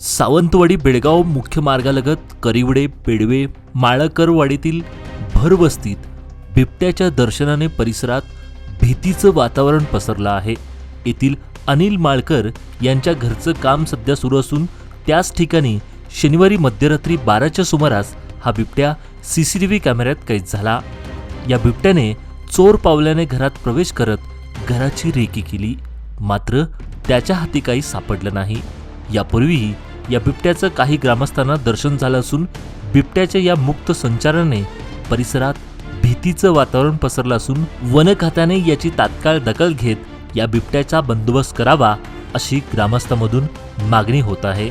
सावंतवाडी बेळगाव मुख्य मार्गालगत करिवडे पेडवे माळकरवाडीतील भरवस्तीत बिबट्याच्या दर्शनाने परिसरात भीतीचं वातावरण पसरलं आहे. येथील अनिल माळकर यांच्या घरचं काम सध्या सुरू असून त्याच ठिकाणी शनिवारी मध्यरात्री बाराच्या सुमारास हा बिबट्या सी सी टी व्ही कॅमेऱ्यात कैद झाला. या बिबट्याने चोर पावल्याने घरात प्रवेश करत घराची रेकी केली. मात्र त्याच्या हाती काही सापडलं नाही. यापूर्वीही या बिबट्याचं काही ग्रामस्थांना दर्शन झालं असून बिबट्याच्या या मुक्त संचाराने परिसरात भीतीचं वातावरण पसरलं असून वन खात्याने याची तात्काळ दखल घेत या बिबट्याचा बंदोबस्त करावा अशी ग्रामस्थांमधून मागणी होत आहे.